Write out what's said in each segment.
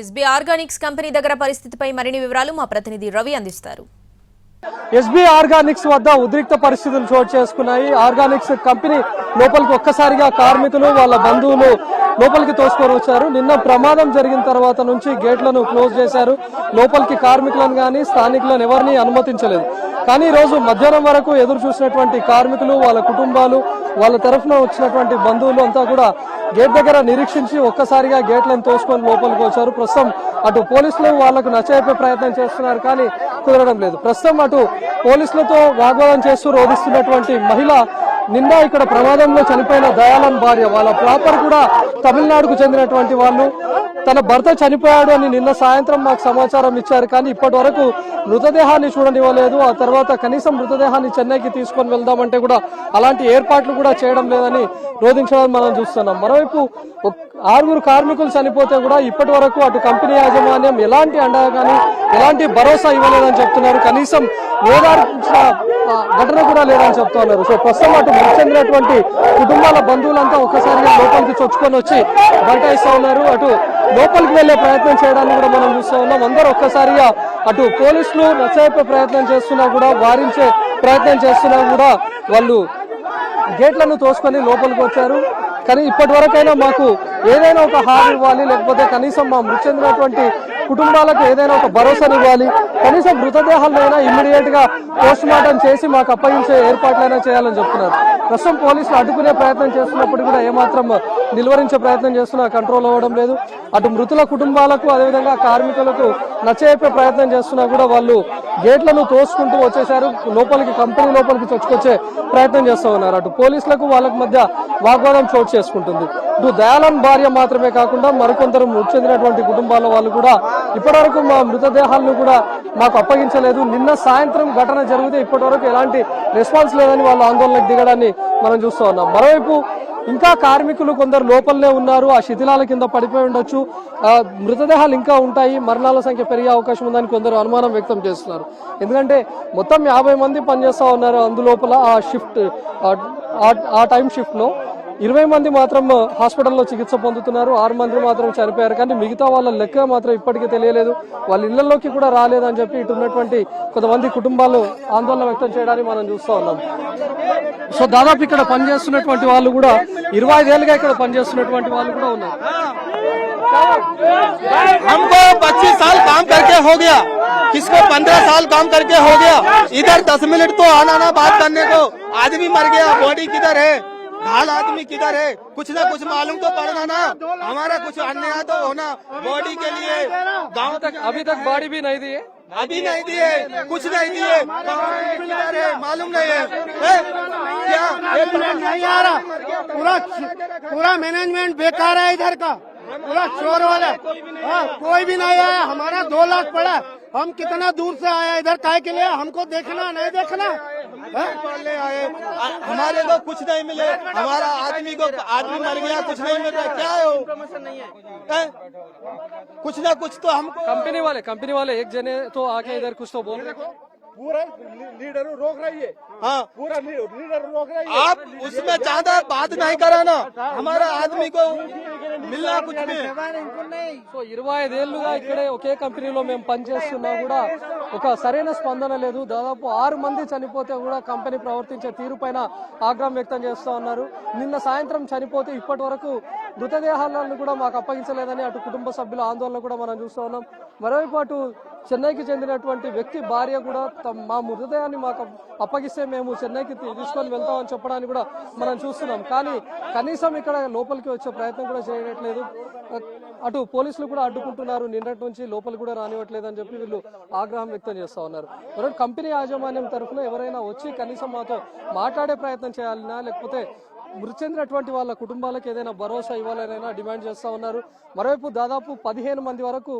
SB Organics company దగ్గర పరిస్థితిపై మరిన్ని వివరాలు మా ప్రతినిధి రవి అందిస్తారు. ఎస్బీ ఆర్గానిక్స్ వద్ద ఉద్రిక్త పరిస్థితులు చోటు చేసుకున్నాయి. ఆర్గానిక్స్ కంపెనీ లోపలికి ఒక్కసారిగా కార్మికులు వాళ్ళ బంధువులు లోపలికి తోసుకొని వచ్చారు. నిన్న ప్రమాదం జరిగిన తర్వాత నుంచి గేట్లను క్లోజ్ చేశారు. లోపలికి కార్మికులను కానీ స్థానికులను ఎవరిని అనుమతించలేదు. కానీ ఈరోజు రోజు మధ్యాహ్నం వరకు ఎదురు చూసినటువంటి కార్మికులు వాళ్ళ కుటుంబాలు వాళ్ళ తరఫున వచ్చినటువంటి బంధువులు అంతా కూడా గేట్ దగ్గర నిరీక్షించి ఒక్కసారిగా గేట్లను తోసుకొని లోపలికి వచ్చారు. ప్రస్తుతం అటు పోలీసులు వాళ్ళకు నచ్చజెప్పే ప్రయత్నం చేస్తున్నారు కానీ కుదరడం లేదు. ప్రస్తుతం అటు పోలీసులతో వాగ్వాదం చేస్తూ రోధిస్తున్నటువంటి మహిళ నిన్న ఇక్కడ ప్రమాదంలో చనిపోయిన దయాళం భార్య. వాళ్ళ ప్రాపర్ కూడా తమిళనాడుకు చెందినటువంటి వాళ్ళు. తన భర్త చనిపోయాడు అని నిన్న సాయంత్రం మాకు సమాచారం ఇచ్చారు. కానీ ఇప్పటి వరకు మృతదేహాన్ని చూడనివ్వలేదు ఆ తర్వాత కనీసం మృతదేహాన్ని చెన్నైకి తీసుకొని వెళ్దామంటే కూడా అలాంటి ఏర్పాట్లు కూడా చేయడం లేదని రోధించడం మనం చూస్తున్నాం. మరోవైపు ఆరుగురు కార్మికులు చనిపోతే కూడా ఇప్పటి వరకు అటు కంపెనీ యాజమాన్యం ఎలాంటి అండగా కానీ ఎలాంటి భరోసా ఇవ్వలేదని చెప్తున్నారు. కనీసం ఓదార్చిన ఘటన కూడా లేదని చెప్తున్నారు సో ప్రస్తుతం అటు మృతి చెందినటువంటి కుటుంబాల బంధువులంతా ఒక్కసారిగా లోపలికి చొచ్చుకొని వచ్చి బయట ఇస్తా ఉన్నారు. అటు లోపలికి వెళ్ళే ప్రయత్నం చేయడానికి కూడా మనం చూస్తూ ఉన్నాం. అందరూ ఒక్కసారిగా అటు పోలీసులు నచ్చజెప్పే ప్రయత్నం చేస్తున్నా కూడా వారించే ప్రయత్నం చేస్తున్నా కూడా వాళ్ళు గేట్లను తోసుకొని లోపలికి వచ్చారు. కానీ ఇప్పటి వరకైనా మాకు ఏదైనా ఒక హామీ ఇవ్వాలి లేకపోతే కనీసం మా మృతి చెందినటువంటి కుటుంబాలకు ఏదైనా ఒక భరోసా ఇవ్వాలి. కనీసం మృతదేహాలైనా ఇమ్మీడియట్గా పోస్ట్ మార్టం చేసి మాకు అప్పగించే ఏర్పాట్లైనా చేయాలని చెప్తున్నారు. ప్రస్తుతం పోలీసులు అడ్డుకునే ప్రయత్నం చేస్తున్నప్పుడు కూడా ఏమాత్రం నిలువరించే ప్రయత్నం చేస్తున్నా కంట్రోల్ అవ్వడం లేదు. అటు మృతుల కుటుంబాలకు అదేవిధంగా కార్మికులకు నచ్చజెప్పే ప్రయత్నం చేస్తున్నా కూడా వాళ్ళు గేట్లను తోసుకుంటూ వచ్చేసారు లోపలికి కంపెనీ లోపలికి చొచ్చుకొచ్చే ప్రయత్నం చేస్తూ ఉన్నారు. అటు పోలీసులకు వాళ్ళకి మధ్య వాగ్వాదం చోటు చేసుకుంటుంది. ఇటు దయాలన్ భార్య మాత్రమే కాకుండా మరికొందరు మృతి చెందినటువంటి కుటుంబాల వాళ్ళు కూడా ఇప్పటివరకు మా మృతదేహాలను కూడా మాకు అప్పగించలేదు. నిన్న సాయంత్రం ఘటన జరిగితే ఇప్పటివరకు ఎలాంటి రెస్పాన్స్ లేదని వాళ్ళు ఆందోళనకు దిగడాన్ని మనం చూస్తూ ఉన్నాం. మరోవైపు ఇంకా కార్మికులు కొందరు లోపలనే ఉన్నారు ఆ శిథిలాల కింద పడిపోయి ఉండొచ్చు. మృతదేహాలు ఇంకా ఉంటాయి మరణాల సంఖ్య పెరిగే అవకాశం ఉందని కొందరు అనుమానం వ్యక్తం చేస్తున్నారు. ఎందుకంటే మొత్తం యాభై మంది పనిచేస్తూ ఉన్నారు అందులోపల ఆ షిఫ్ట్ ఆ టైం షిఫ్ట్లో ఇరవై మంది మాత్రం హాస్పిటల్లో చికిత్స పొందుతున్నారు ఆరు మంది మాత్రం చనిపోయారు కానీ మిగతా వాళ్ళ లెక్క మాత్రం ఇప్పటికీ తెలియలేదు వాళ్ళ ఇళ్లలోకి కూడా రాలేదని చెప్పి ఇటు ఉన్నటువంటి కొంతమంది కుటుంబాలు ఆందోళన వ్యక్తం చేయడానికి మనం చూస్తూ ఉన్నాం సో దాదాపు ఇక్కడ పనిచేస్తున్నటువంటి వాళ్ళు కూడా ఇరవై ఐదేళ్ళుగా ఇక్కడ పనిచేస్తున్నటువంటి వాళ్ళు కూడా ఉన్నారు हमको 25 साल काम करके हो गया किसको 15 साल काम करके हो गया इधर 10 मिनट तो आना ना बात करने को आदमी मर गया बॉडी किधर है घायल आदमी किधर है? कुछ ना कुछ मालूम तो पड़ना ना। हमारा कुछ अन्याय तो होना बॉडी के लिए। गाँव तक अभी तक बॉडी भी नहीं दी है। अभी नहीं दिए कुछ नहीं दिए किधर है? मालूम नहीं है? क्या? नहीं आ रहा पूरा पूरा मैनेजमेंट बेकार है इधर का। पूरा चोर वाला। हाँ, कोई भी नहीं आया हमारा दो लाख पड़ा। हम कितना दूर से आया इधर काय के लिए? हमको देखना नहीं देखना? हाँ? पालने आए हमारे को कुछ नहीं मिले। हमारा आदमी को आदमी मर गया कुछ नहीं मिल रहा। क्या है? वो कुछ ना कुछ तो हम कंपनी वाले कंपनी वाले एक जने तो आके इधर कुछ तो बोल रहे पूरा लीडर रोक रही है हाँ पूरा लीडर रोक रही आप उसमें ज्यादा बात नहीं कराना हमारा आदमी को मिलना कुछ भी సో ఇరవై ఐదేళ్లుగా ఇక్కడే ఒకే కంపెనీలో మేము పనిచేస్తున్నా కూడా ఒక సరైన స్పందన లేదు దాదాపు ఆరు మంది చనిపోతే కూడా కంపెనీ ప్రవర్తించే తీరు పైన ఆగ్రహం వ్యక్తం చేస్తా ఉన్నారు నిన్న సాయంత్రం చనిపోతే ఇప్పటి వరకు మృతదేహాలను కూడా మాకు అప్పగించలేదని అటు కుటుంబ సభ్యుల ఆందోళన కూడా మనం చూస్తూ ఉన్నాం. మరోవైపు అటు చెన్నైకి చెందినటువంటి వ్యక్తి భార్య కూడా మా మృతదేహాన్ని మాకు అప్పగిస్తే మేము చెన్నైకి తీసుకొని వెళ్తామని చెప్పడానికి కూడా మనం చూస్తున్నాం. కానీ కనీసం ఇక్కడ లోపలికి వచ్చే ప్రయత్నం కూడా చేయట్లేదు. అటు పోలీసులు కూడా అడ్డుకుంటున్నారు. నిన్నటి నుంచి లోపలికి కూడా రానివ్వట్లేదు అని చెప్పి వీళ్ళు ఆగ్రహం వ్యక్తం చేస్తూ ఉన్నారు. మరో కంపెనీ యాజమాన్యం తరఫున ఎవరైనా వచ్చి కనీసం మాతో మాట్లాడే ప్రయత్నం చేయాలన్నా లేకపోతే మృతి చెందినటువంటి వాళ్ళ కుటుంబాలకు ఏదైనా భరోసా ఇవ్వాలనైనా డిమాండ్ చేస్తా ఉన్నారు. మరోవైపు దాదాపు పదిహేను మంది వరకు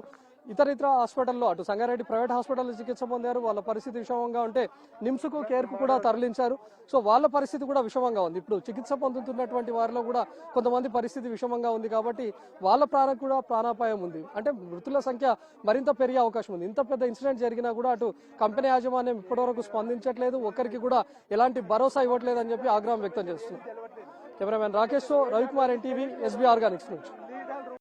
ఇతర ఇతర హాస్పిటల్లో అటు సంగారెడ్డి ప్రైవేట్ హాస్పిటల్లో చికిత్స పొందారు. వాళ్ళ పరిస్థితి విషమంగా ఉంటే నిమ్స్కు కేర్కు కూడా తరలించారు. సో వాళ్ళ పరిస్థితి కూడా విషమంగా ఉంది. ఇప్పుడు చికిత్స పొందుతున్నటువంటి వారిలో కూడా కొంతమంది పరిస్థితి విషమంగా ఉంది కాబట్టి వాళ్ళ ప్రాణం కూడా ప్రాణాపాయం ఉంది. అంటే మృతుల సంఖ్య మరింత పెరిగే అవకాశం ఉంది. ఇంత పెద్ద ఇన్సిడెంట్ జరిగినా కూడా అటు కంపెనీ యాజమాన్యం ఇప్పటివరకు స్పందించట్లేదు. ఒక్కరికి కూడా ఎలాంటి భరోసా ఇవ్వట్లేదు అని చెప్పి ఆగ్రహం వ్యక్తం చేస్తుంది కెమెరామెన్ రాకేష్తో రవికుమార్ ఎన్టీవీ ఎస్బీ ఆర్గానిక్స్ నుంచి